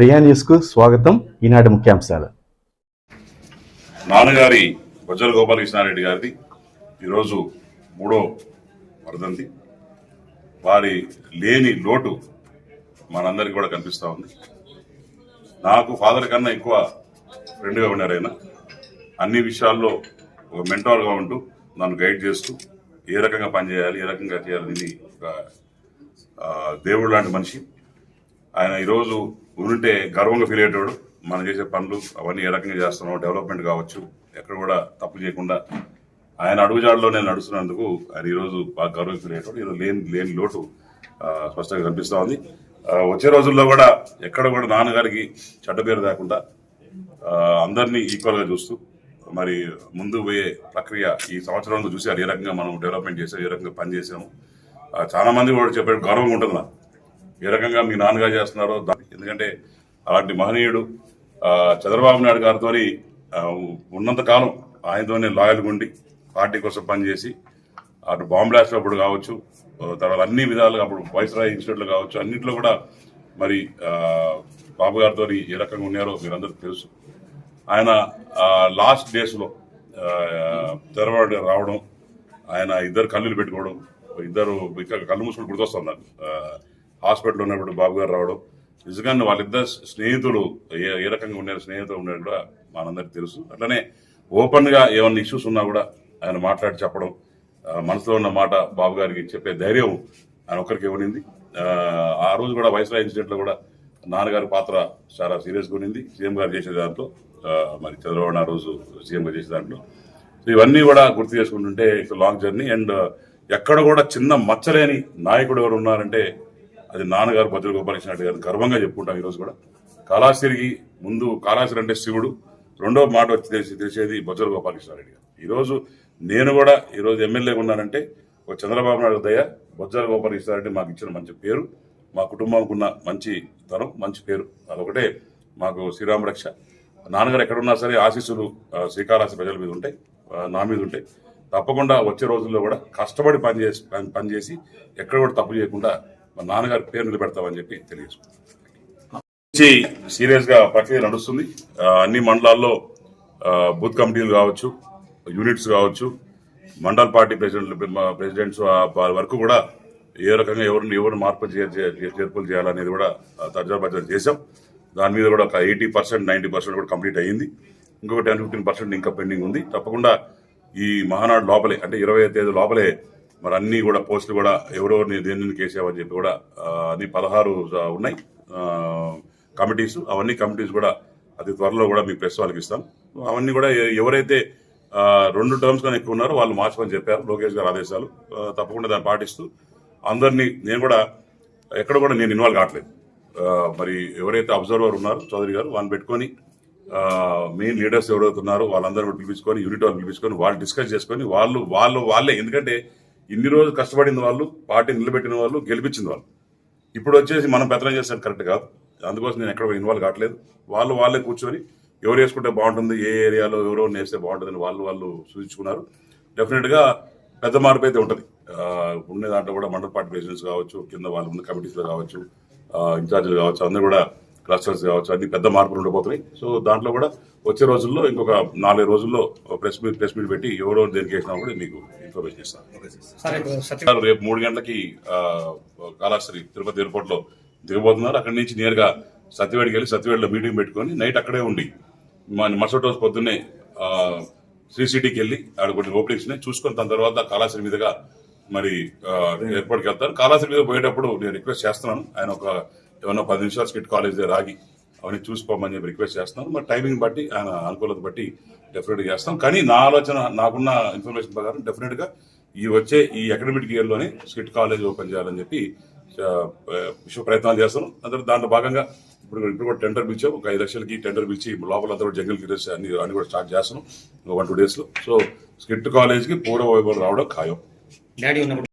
ప్రియా న్యూస్కు స్వాగతం. ఈనాటి ముఖ్యాంశాలు. నాన్నగారి బొజ్జల గోపాలకృష్ణారెడ్డి గారిది. ఈరోజు మూడో వర్ధంతి వారి లేని లోటు మనందరికీ కూడా కనిపిస్తూ ఉంది. నాకు ఫాదర్ కన్నా ఎక్కువ ఫ్రెండ్గా ఉన్నారు ఆయన. అన్ని విషయాల్లో ఒక మెంటర్గా ఉంటూ నన్ను గైడ్ చేస్తూ ఏ రకంగా పనిచేయాలి ఏ రకంగా చేయాలని ఒక దేవుడు లాంటి మనిషి. ఆయన ఈరోజు ఉంటే గర్వంగా ఫీల్ అయ్యేటోడు. మనం చేసే పనులు అవన్నీ ఏ రకంగా చేస్తున్నాం డెవలప్మెంట్ కావచ్చు ఎక్కడ కూడా తప్పు చేయకుండా ఆయన అడుగుజాడలో నేను నడుస్తున్నందుకు ఆయన ఈరోజు బాగా గర్వంగా ఫీల్ అయ్యేటోడు. ఈరోజు లేని లేని లోటు స్పష్టంగా కనిపిస్తూ ఉంది. వచ్చే రోజుల్లో కూడా ఎక్కడ కూడా నాన్నగారికి చెడ్డ పేరు లేకుండా అందరినీ ఈక్వల్గా చూస్తూ మరి ముందు పోయే ప్రక్రియ ఈ సంవత్సరంలో చూసి ఏ రకంగా మనం డెవలప్మెంట్ చేసాం ఏ రకంగా పనిచేసాము. చాలా మంది కూడా చెప్పే గర్వంగా ఉంటుంది నాకు ఏ రకంగా మీ నాన్నగారు చేస్తున్నారో ఎందుకంటే అలాంటి మహనీయుడు చంద్రబాబు నాయుడు గారితో ఉన్నంత కాలం ఆయనతోనే లాయల్గా ఉండి పార్టీ కోసం పనిచేసి అటు బాంబ్లాస్ట్ అప్పుడు కావచ్చు తర్వాత అన్ని విధాలుగా అప్పుడు వైస్రాయ్ ఇన్స్టిట్యూట్లో కావచ్చు అన్నింటిలో కూడా మరి బాబు గారితో ఏ రకంగా ఉన్నారో మీరందరూ తెలుసు. ఆయన లాస్ట్ డేస్లో తెరవాడు రావడం ఆయన ఇద్దరు కళ్ళులు పెట్టుకోవడం ఇద్దరు ఇంకా కళ్ళు మూసుకుని గుర్తొస్తున్నారు హాస్పిటల్ ఉన్నప్పుడు బాబు గారు రావడం. నిజంగా వాళ్ళిద్దరు స్నేహితులు ఏ ఏ రకంగా ఉన్నారు స్నేహితులు ఉన్నారు కూడా మనందరికి తెలుసు. అట్లనే ఓపెన్గా ఏమన్నా ఇష్యూస్ ఉన్నా కూడా ఆయన మాట్లాడి చెప్పడం మనసులో ఉన్న మాట బాబు గారికి చెప్పే ధైర్యం ఆయన ఒక్కరికి ఇవ్వనింది. ఆ, రోజు కూడా వైస్రా ఇన్సిడెంట్లో కూడా నాన్నగారి పాత్ర చాలా సీరియస్గా ఉండింది ఉన్నింది. సీఎం గారు చేసే దాంట్లో మరి చంద్రబాబు ఆ రోజు సీఎం గారు చేసే దాంట్లో. సో ఇవన్నీ కూడా గుర్తు చేసుకుంటుంటే ఇట్స్ లాంగ్ జర్నీ అండ్ ఎక్కడ కూడా చిన్న మచ్చలేని నాయకుడు ఎవరు ఉన్నారంటే అది నాన్నగారు భద్ర గోపాలకృష్ణ గారు గర్వంగా చెప్పుకుంటాం ఈరోజు కూడా. కాళాశ్రికి ముందు కాళాశ్రి అంటే శివుడు రెండో మాట వచ్చి తెలిసి తెలిసేది బొజ్జల గోపాలకృష్ణారెడ్డి గారు. ఈరోజు నేను కూడా ఈరోజు ఎమ్మెల్యేగా ఉన్నానంటే ఒక చంద్రబాబు నాయుడు దయ బొజ్జల గోపాలకృష్ణారెడ్డి మాకు ఇచ్చిన మంచి పేరు మా కుటుంబానికి ఉన్న మంచి తరం మంచి పేరు. అదొకటే మాకు శ్రీరామ రక్ష. నాన్నగారు ఎక్కడున్నా సరే ఆశీస్సులు ఆ, శ్రీకాళహస్తి ప్రజల మీద ఉంటాయి నా మీద ఉంటాయి. తప్పకుండా వచ్చే రోజుల్లో కూడా కష్టపడి పనిచేసి పని- పనిచేసి ఎక్కడ కూడా తప్పు చేయకుండా మా నాన్నగారి పేరు నిలబెడతామని చెప్పి తెలియజేసుకుంటాం నుంచి సీరియస్గా ప్రక్రియ నడుస్తుంది అన్ని మండలాల్లో బూత్ కమిటీలు కావచ్చు యూనిట్స్ కావచ్చు మండల పార్టీ ప్రెసిడెంట్ ప్రెసిడెంట్స్ వరకు కూడా ఏ రకంగా ఎవరిని ఎవరు మార్పు చేర్పులు చేయాలనేది కూడా ఆ, చేశాం. దాని మీద కూడా ఒక ఎయిటీ పర్సెంట్ నైన్టీ పర్సెంట్ కూడా కంప్లీట్ అయ్యింది. ఇంకొక టెన్ ఫిఫ్టీన్ పర్సెంట్ ఇంకా పెండింగ్ ఉంది. తప్పకుండా ఈ మహానాడు లోపలే అంటే ఇరవై తేదీ లోపలే మరి అన్ని కూడా పోస్టులు కూడా ఎవరెవరిని దేనిని కేసావని చెప్పి కూడా అన్ని పదహారు ఉన్నాయి. కమిటీస్ అవన్నీ కమిటీస్ కూడా అతి త్వరలో కూడా మీ ప్రెస్ వాళ్ళకి ఇస్తాం. అవన్నీ కూడా ఎవరైతే రెండు టర్మ్స్ కానీ ఎక్కువ ఉన్నారో వాళ్ళు మార్చమని చెప్పారు లోకేష్ గారు ఆదేశాలు. తప్పకుండా దాన్ని పాటిస్తూ అందరినీ నేను కూడా ఎక్కడ కూడా నేను ఇన్వాల్వ్ కావట్లేదు. మరి ఎవరైతే అబ్జర్వర్ ఉన్నారో చౌదరి గారు వాళ్ళని పెట్టుకొని మెయిన్ లీడర్స్ ఎవరైతే ఉన్నారో వాళ్ళందరూ కూడా పిలిపించుకొని యూనిట్ వాళ్ళు పిలిపించుకొని వాళ్ళు డిస్కస్ చేసుకొని వాళ్ళు వాళ్ళు వాళ్ళే. ఎందుకంటే ఇన్ని రోజులు కష్టపడిన వాళ్ళు పార్టీ నిలబెట్టిన వాళ్ళు గెలిపించిన వాళ్ళు. ఇప్పుడు వచ్చేసి మనం పెత్తనం చేసేది కరెక్ట్ కాదు. అందుకోసం నేను ఎక్కడ ఇన్వాల్వ్ కావట్లేదు. వాళ్ళు వాళ్ళే కూర్చొని ఎవరు వేసుకుంటే బాగుంటుంది ఏ ఏరియాలో ఎవరో వేస్తే బాగుంటుందని వాళ్ళు వాళ్ళు సూచించుకున్నారు. డెఫినెట్గా పెద్ద మార్పు అయితే ఉంటుంది. ఉండే ఉన్న దాంట్లో కూడా మండల పార్టీ ప్రెసిడెంట్స్ కావచ్చు కింద వాళ్ళు ఉన్న కమిటీస్లో కావచ్చు ఇన్ఛార్జీలు కావచ్చు అందరూ కూడా క్లస్టర్స్ కావచ్చు అన్ని పెద్ద మార్పులు ఉండబోతున్నాయి. సో దాంట్లో కూడా వచ్చే రోజుల్లో ఇంకొక నాలుగు రోజుల్లో ప్రెస్ మీట్ ప్రెస్ మీట్ పెట్టి ఎవరో దేనికి వేసినా కూడా మీకు ఇన్ఫర్మేషన్ ఇస్తాను. రేపు మూడు గంటలకి ఆ, కాళహస్తి తిరుపతి ఎయిర్పోర్ట్లో దిగబోతున్నారు. అక్కడి నుంచి నేరుగా సత్యవేడికి వెళ్ళి సత్యవేడిలో మీటింగ్ పెట్టుకొని నైట్ అక్కడే ఉండి మన మరుసటి రోజు పొద్దున్నే ఆ, శ్రీ సిటీకి వెళ్ళి ఆడ కొన్ని ఓపెనింగ్స్ ఉన్నాయి చూసుకొని దాని తర్వాత కాళహస్తి మీదుగా మరి ఎయిర్పోర్ట్కి వెళ్తారు. కాళహస్తి మీద పోయేటప్పుడు నేను రిక్వెస్ట్ చేస్తున్నాను. ఆయన ఒక ఏమన్నా పది నిమిషాలు స్కిట్ కాలేజ్ దగ్గర ఆగి అవన్నీ చూసుకోమని చెప్పి రిక్వెస్ట్ చేస్తున్నాను మరి టైమింగ్ బట్టి ఆయన అనుకూలత బట్టి డెఫినెట్గా చేస్తాం. కానీ నా ఆలోచన నాకున్న ఇన్ఫర్మేషన్ ప్రకారం డెఫినెట్గా ఈ వచ్చే ఈ అకాడమిక్ ఇయర్లోనే స్కిట్ కాలేజ్ ఓపెన్ చేయాలని చెప్పి విశ్వ ప్రయత్నాలు చేస్తాం అందులో దాంట్లో భాగంగా ఇప్పుడు ఇప్పుడు కూడా టెండర్ పిలిచాం. ఒక ఐదు లక్షలకి టెండర్ పిలిచి లోపల అంతా కూడా జంగల్ అన్ని అన్ని కూడా స్టార్ట్ చేస్తున్నాం. వన్ టూ డేస్లో సో స్కిట్ కాలేజ్కి పూర్వ వైభవం రావడం ఖాయం. డాడీ ఉన్నప్పుడు